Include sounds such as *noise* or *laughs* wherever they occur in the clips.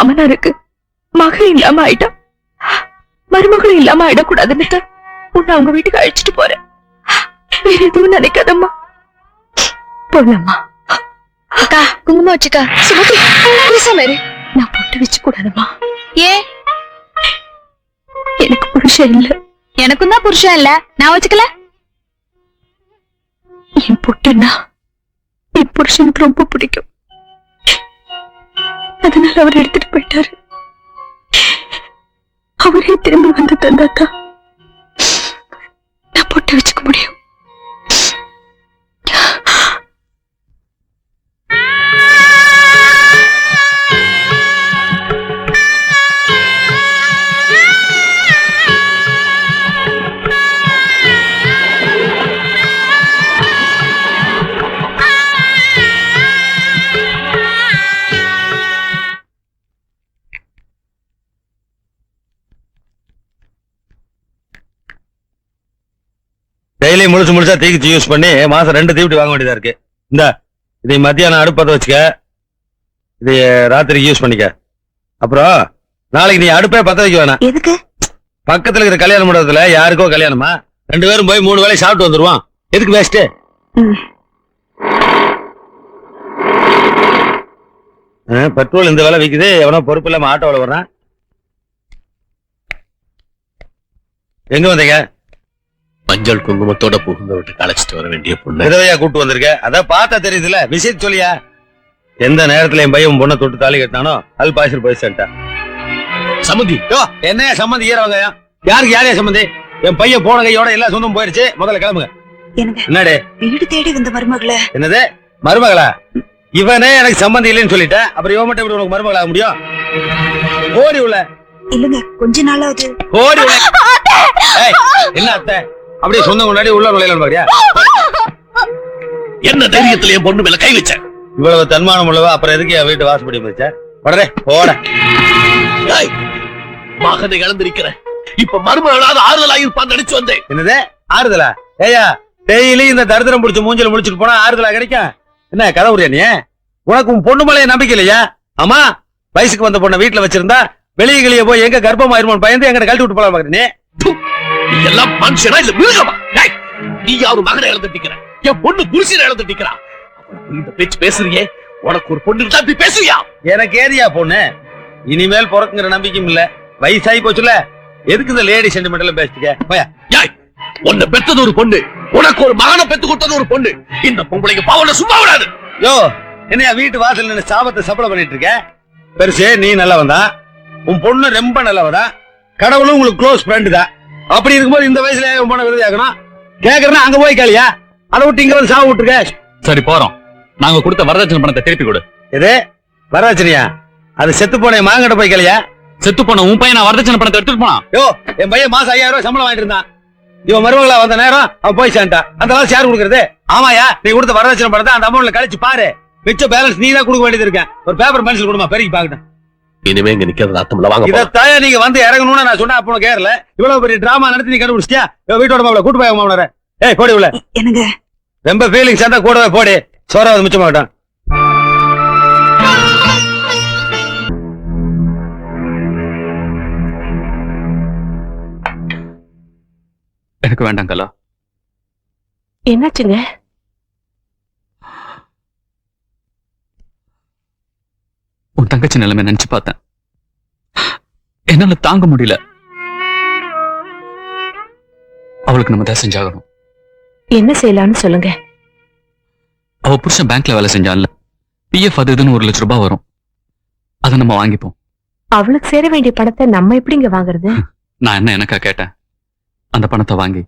மாமனாருக்கு மகள் இல்லாம ஆயிட்டா? மருமகளும் இல்லாம ஆயிடக்கூடாதுன்னு தான் உன்னை அவங்க வீட்டுக்கு அழைச்சிட்டு போறேன். வேற எதுவும் நினைக்காதம்மா. போலாமா அக்கா குங்குமம் வச்சுக்கா. சுமதி பேசாம இரு. நான் பொட்டு வச்சு கூடாதம்மா ஏ எனக்கு புருஷன் இல்ல. எனக்கும் தான் புருஷன் இல்ல. நான் வச்சுக்கல? என் பொட்டுன்னா என் புருஷனுக்கு ரொம்ப பிடிக்கும். அதனால அவர் எடுத்துட்டு போயிட்டாரு. அவரே திரும்பி வந்து தந்தாதான் நான் போட்டு வச்சுக்க முடியும். டெய்லி முழுசு முழுசா தீக்குச்சி யூஸ் பண்ணி மாசம் ரெண்டு தீவட்டி வாங்க வேண்டியதா இருக்கு. இந்த இதை மத்தியானம் அடுப்பத்த வச்சுக்க இதை ராத்திரிக்கு யூஸ் பண்ணிக்க. அப்புறம் நாளைக்கு நீ அடுப்பே பத்த வைக்க வேணாம். எதுக்கு? பக்கத்துல இருக்கிற கல்யாண மண்டபத்துல யாருக்கோ கல்யாணமா? ரெண்டு பேரும் போய் மூணு வேளை சாப்பிட்டு வந்துருவான் எதுக்கு வேஸ்ட் பெட்ரோல் இந்த வேலை விக்குது. எவனோ பொறுப்பு இல்லாம ஆட்டோவில் வர்றான் எங்க வந்தீங்க? மஞ்சள் குங்குமத்தோட புகுந்த விட்டு அழைச்சிட்டு வர வேண்டிய பொண்ணு. விதவையா கூட்டு வந்திருக்க? அதான் பார்த்தா தெரியுதுல விஷயத்த சொல்லியா? எந்த நேரத்துல என் பையன் பொண்ணை தொட்டு தாலி கட்டினானோ அல் பாசிர் போய் சொல்லிட்டேன் சமுதி யோ என்னையா சம்மந்தி ஈரவங்க யாருக்கு யாரையா சம்மந்தி என் பையன் போன கையோட எல்லா சொந்தம் போயிருச்சு. முதல்ல கிளம்புங்க. என்னடே? வீடு தேடி வந்த மருமகள? என்னது? மருமகளா? இவனே எனக்கு சம்மந்தி இல்லைன்னு சொல்லிட்டேன். அப்புறம் இவன் மட்டும் எப்படி உனக்கு மருமகளா முடியும்? ஓடி உள்ள. இல்லங்க கொஞ்ச நாளாவது. ஓடி உள்ள. ஏய், என்ன அத்தை? அப்படியே சொந்தம் கொண்டாடி உள்ள நுழையலாம் பாரியா என்ன தைரியத்துல என் பொண்ணு மேல கை வச்ச? இவ்வளவு தன்மானம் உள்ளவா? அப்புறம் எதுக்கு என் வீட்டு வாசப்படி முடிச்ச படரே போட. மகனை இழந்திருக்கிற இப்ப மருமகளாவது ஆறுதல் ஆயிருப்பான்னு நினைச்சு வந்தேன். என்னது? ஆறுதலா? ஏயா டெய்லி இந்த தரித்திரம் பிடிச்ச மூஞ்சில முடிச்சுட்டு போனா ஆறுதலா கிடைக்கும்? என்ன கதை உரியா நீ? உனக்கு உன் பொண்ணு மேலே நம்பிக்கை இல்லையா? ஆமா வயசுக்கு வந்த பொண்ணை வீட்டுல வச்சிருந்தா வெளியே வெளியே போய் எங்க கர்ப்பமாயிருமோன்னு பயந்து எங்கிட்ட கழட்டி விட்டு போலாம் பாக்குற எல்லாம் மனுஷனா இல்ல மிருகமா டேய், நீ யாரு மகனை இழந்துட்டிருக்கிற என் பொண்ணு புருஷனை இழந்துட்டிருக்கிறா அவளுக்கு இந்த பேச்சு பேசுறியே உனக்கு ஒரு பொண்ணு இருந்தா இப்படி பேசுவியா? எனக்கு ஏரியா பொண்ணு? இனிமேல் பிறக்குங்கிற நம்பிக்கையும் இல்ல. வயசாகி போச்சுல எதுக்கு இந்த லேடி சென்டிமெண்டல் பேசிக்க போயா. ஏய், உன்னை பெத்தது ஒரு பொண்ணு. உனக்கு ஒரு மகனை பெத்து கொடுத்தது ஒரு பொண்ணு. இந்த பொம்பளைக்கு பாவல சும்மா விடாது. யோ என்னையா வீட்டு வாசல் நின்னு சாபத்தை சப்பளை பண்ணிட்டு இருக்க? பெருசு நீ நல்லவன் தான் உன் பொண்ணு ரொம்ப நல்லவதா கடவுளும் உங்களுக்கு க்ளோஸ் ஃப்ரெண்டு தான். அப்படி இருக்கும்போது இந்த வயசுல பொண்ணை விருது ஆகணும் கேக்குறேன்னா அங்க போய் கேளியா? அதை விட்டு இங்க வந்து சாவு விட்டுருக்க? சரி போறோம். நாங்க கொடுத்த வரதட்சணை பணத்தை திருப்பி கொடு. எது? வரதட்சணையா? அது செத்து போன மாங்கட்ட போய் கேளியா? செத்து போன உன் பையன் வரதட்சணை பணத்தை எடுத்துட்டு போனான். யோ என் பையன் மாசம் ஐயாயிரம் ரூபாய் சம்பளம் வாங்கிட்டு இருந்தான். இவன் மருமகளா வந்த நேரம் அவன் போய் சேர்ந்துட்டான். அந்த காசு யார் கொடுக்கறது. ஆமாயா நீ கொடுத்த வரதட்சணை பணத்தை அந்த அமௌண்ட்ல கழிச்சு பாரு. மிச்ச பேலன்ஸ் நீ தான் கொடுக்க வேண்டியது இருக்கேன் ஒரு பேப்பர் பென்சில் கொடுமா? பெருக்கி பாக்கட்டும் இனிமே இங்க நிக்கிறது அர்த்தம்ல வாங்க. இதத்தாய நீங்க வந்து இறங்கணும்னு நான் சொன்னா அப்போ கேரல இவ்வளவு பெரிய டிராமா நடத்தி நீ கண்டுபிடிச்சியா வீட்டோட மாப்பிள கூட்டு போய் மாமனார ஏய் போடி உள்ள. எனக்கு ரொம்ப ஃபீலிங்ஸ் இருந்தா கூடவே போடி. சோறாவது மிச்சமாகட்டும் எனக்கு வேண்டாம் கலா. என்னாச்சுங்க? உன் தங்கச்சி நிலைமை நினைச்சு பார்த்தேன். என்னால தாங்க முடியல. அவளுக்கு நம்ம தான் செஞ்சாகணும். என்ன செய்யலாம்னு சொல்லுங்க. அவ புருஷன் பேங்க்ல வேலை செஞ்சான்ல. பிஎஃப் அது இதுன்னு ஒரு லட்ச ரூபாய் வரும். அதை நம்ம வாங்கிப்போம். அவளுக்கு சேர வேண்டிய பணத்தை நம்ம எப்படிங்க வாங்குறது? நான் என்ன எனக்கா கேட்டேன்? அந்த பணத்தை வாங்கி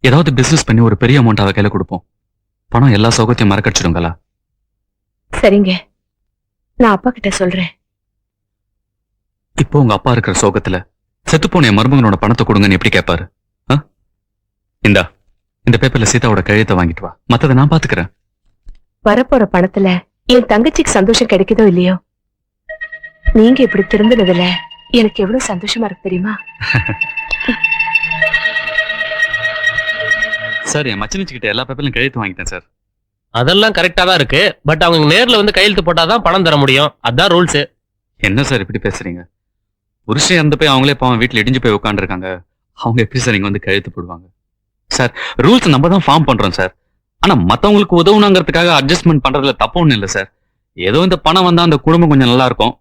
ஏதாவது பிசினஸ் பண்ணி ஒரு பெரிய அமௌண்ட் அவ கையில கொடுப்போம். பணம் எல்லா சௌகத்தையும் மறக்கடிச்சிடும் கலா சரிங்க. நான் அப்பா கிட்ட சொல்றேன். இப்போ உங்க அப்பா இருக்கிற சோகத்துல செத்துப்போன என் மருமகனோட பணத்தை கொடுங்கன்னு எப்படி கேட்பாரு? இந்தா இந்த பேப்பர்ல சீதாவோட கழுத்தை வாங்கிட்டு வா. மத்ததை நான் பாத்துக்கிறேன். வரப்போற பணத்துல என் தங்கச்சிக்கு சந்தோஷம் கிடைக்குதோ இல்லையோ? நீங்க இப்படி திருந்தினதுல எனக்கு எவ்வளவு சந்தோஷமா இருக்கு தெரியுமா? *laughs* சார் என் மச்சனிச்சுக்கிட்ட எல்லா பேப்பர்லையும் கழுத்து வாங்கிட்டேன் சார். அதெல்லாம் கரெக்டா தான் இருக்கு. பட் அவங்க நேர்ல வந்து கையெழுத்து போட்டாதான் பணம் தர முடியும். அதான் ரூல்ஸ் என்ன சார் இப்படி பேசுறீங்க? புருஷன் இறந்து போய் அவங்களே பாவம் வீட்டுல இடிஞ்சு போய் உட்காந்துருக்காங்க அவங்க எப்படி சார் இங்க வந்து கழுத்து போடுவாங்க? சார் ரூல்ஸ் நம்ம தான் ஃபார்ம் பண்றோம் சார் ஆனா மத்தவங்களுக்கு உதவணுங்கிறதுக்காக அட்ஜஸ்ட்மெண்ட் பண்றதுல தப்பு ஒண்ணும் இல்லை சார் ஏதோ இந்த பணம் வந்தா அந்த குடும்பம் கொஞ்சம் நல்லா இருக்கும்.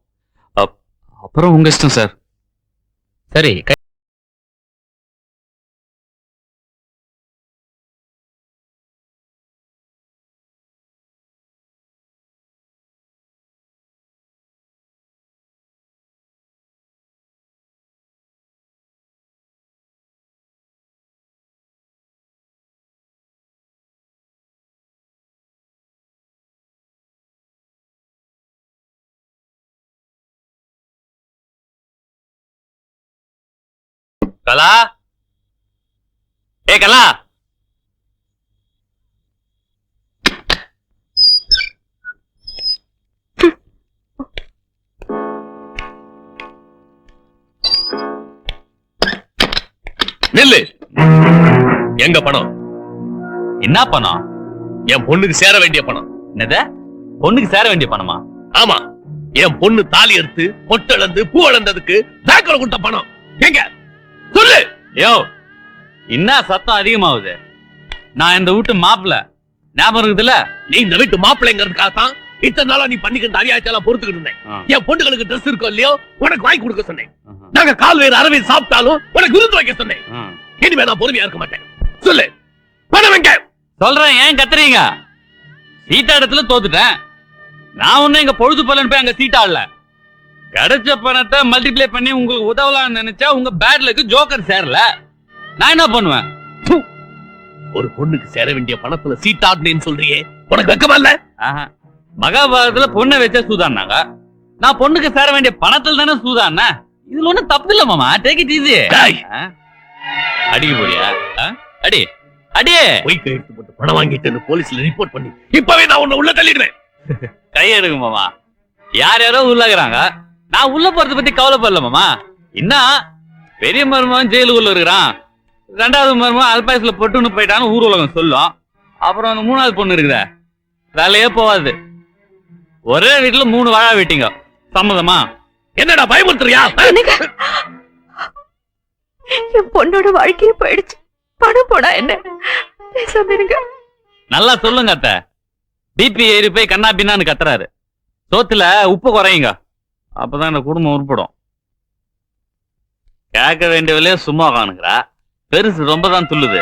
அப்- அப்புறம் உங்க இஷ்டம் சார் சரி கலா? ஏ கலா? நில்லு. எங்க பணம்? என்ன பணம்? என் பொண்ணுக்கு சேர வேண்டிய பணம். என்னது? பொண்ணுக்கு சேர வேண்டிய பணமா? ஆமா. என் பொண்ணு தாலி அறுத்து பொட்டு இழந்து பூ இழந்ததுக்கு பேங்க்ல கொடுத்த பணம். எங்க? சொல்லு! யோ என்ன சத்தம் அதிகமாகுது. நான் இந்த வீட்டு மாப்பிள்ள ஞாபகம் இருக்குதுல்ல? நீ இந்த வீட்டு மாப்பிள்ளைங்கிறதுக்காக தான் இத்தனை நாளா நீ பண்ணிக்கிட்ட அரியாச்செல்லாம் பொறுத்துக்கிட்டு இருந்தேன். என் பொண்ணுகளுக்கு ட்ரெஸ் இருக்கோ இல்லையோ உனக்கு வாங்கி கொடுக்க சொன்னேன். நாங்க கால் வேறு அரவை சாப்பிட்டாலும் உனக்கு விருந்து வைக்க சொன்னேன். இனிமே நான் பொறுமையா இருக்க மாட்டேன். சொல்லு. பணம் சொல்றேன் ஏன் கத்துறீங்க? சீட்டா இடத்துல தோத்துட்டேன். நான் ஒண்ணும் எங்க பொழுது போலன்னு போய் அங்க சீட்டாடல. கிடைச்ச பணத்தை மல்டிப்ளை பண்ணி உங்களுக்கு உதவலாம்னு நினைச்சா உங்க பேட்லுக்கு ஜோக்கர் சேரல. நான் என்ன பண்ணுவேன்? ஒரு பொண்ணுக்கு சேர வேண்டிய பணத்துல சீட்டாடுனேன்னு சொல்றியே. உனக்கு வெக்கமா இல்ல. மகாபாரதத்துல பொண்ணை வச்சா சூதாடினாங்க நான் பொண்ணுக்கு சேர வேண்டிய பணத்துல தானே சூதாடின இதுல ஒண்ணும் தப்பு இல்ல மாமா. டேக் இட் ஈஸி அடிக்க போறியா? அடி. அடி பொய் கையெழுத்து போட்டு பணம் வாங்கிட்டு போலீஸ்ல ரிப்போர்ட் பண்ணி இப்பவே நான் உன்னை உள்ள தள்ளிடுவேன். *laughs* கை எடுங்க மாமா. யார் யாரோ உள்ளாக்குறாங்க. நான் உள்ள போறத பத்தி கவலைப்படல மாமா என்ன பெரிய மருமகன் ஜெயிலுக்குள்ள இருக்கிறான். ரெண்டாவது மருமகன் அல்பாயசுல பொட்டுன்னு போயிட்டான்னு ஊர் உலகம் சொல்லும். அப்புறம் அந்த மூணாவது பொண்ணு இருக்குதே. வேலையே போகாது. ஒரே வீட்டுல மூணு வாழா வெட்டிங்க. சம்மதமா? என்னடா பயமுறுத்துறியா? என் பொண்ணோட வாழ்க்கையே போயிடுச்சு. பணம் போனா என்ன? நல்லா சொல்லுங்க அத்தை. பிபி ஏறி போய் கண்ணா பின்னான்னு கத்துறாரு. சோத்துல உப்பு குறையுங்க. அப்பதான் இந்த குடும்பம் உருப்படும். கேட்க வேண்டியவளே சும்மா காணுங்கிறா பெருசு ரொம்ப தான் துள்ளுது.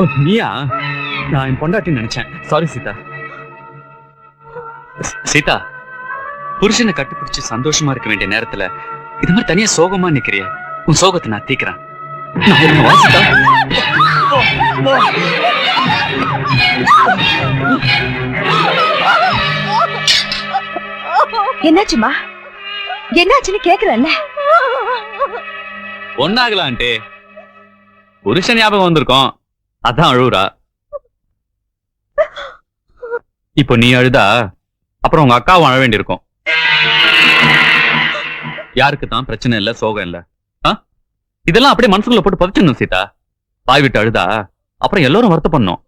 ஓ, நீயா? நான் என் பொண்டாட்டி நினைச்சேன். சாரி சீதா. சீதா புருஷனை கட்டுப்பிடிச்சு சந்தோஷமா இருக்க வேண்டிய நேரத்துல இது மாதிரி தனியா சோகமா நிக்கிறிய? உன் சோகத்தை நான் தீக்கிறேன். என்னாச்சுமா? என்னாச்சுன்னு கேக்குறல்ல ஒன்னாகலான்ட்டு புருஷன் ஞாபகம் வந்திருக்கோம். அதான் அழுவுறா இப்போ நீ அழுதா? அப்புறம் உங்க அக்காவும் அழ வேண்டியிருக்கும். யாருக்கு தான்? பிரச்சனை இல்ல சோகம் இல்ல. இதெல்லாம் அப்படியே மனசுக்குள்ள போட்டு பதிச்சிடணும் சீதா. பாய் விட்டு அழுதா? அப்புறம் எல்லாரும் வருத்தப்படணும்.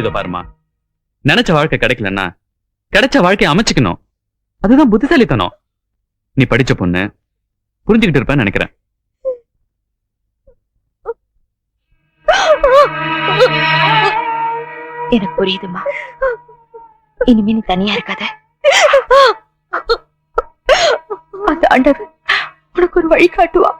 இத பாருமா நினைச்ச வாழ்க்கை கிடைக்கலன்னா கிடைச்ச வாழ்க்கையை அமைச்சுக்கணும். அதுதான் புத்திசாலித்தனம். நீ படிச்ச பொண்ணு புரிஞ்சுக்கிட்டு இருப்பேன்னு நினைக்கிறேன். எனக்கு புரியுதுமா. இனிமே நீ தனியா இருக்காத. அந்த ஆண்டவர் உனக்கு ஒரு வழி காட்டுவா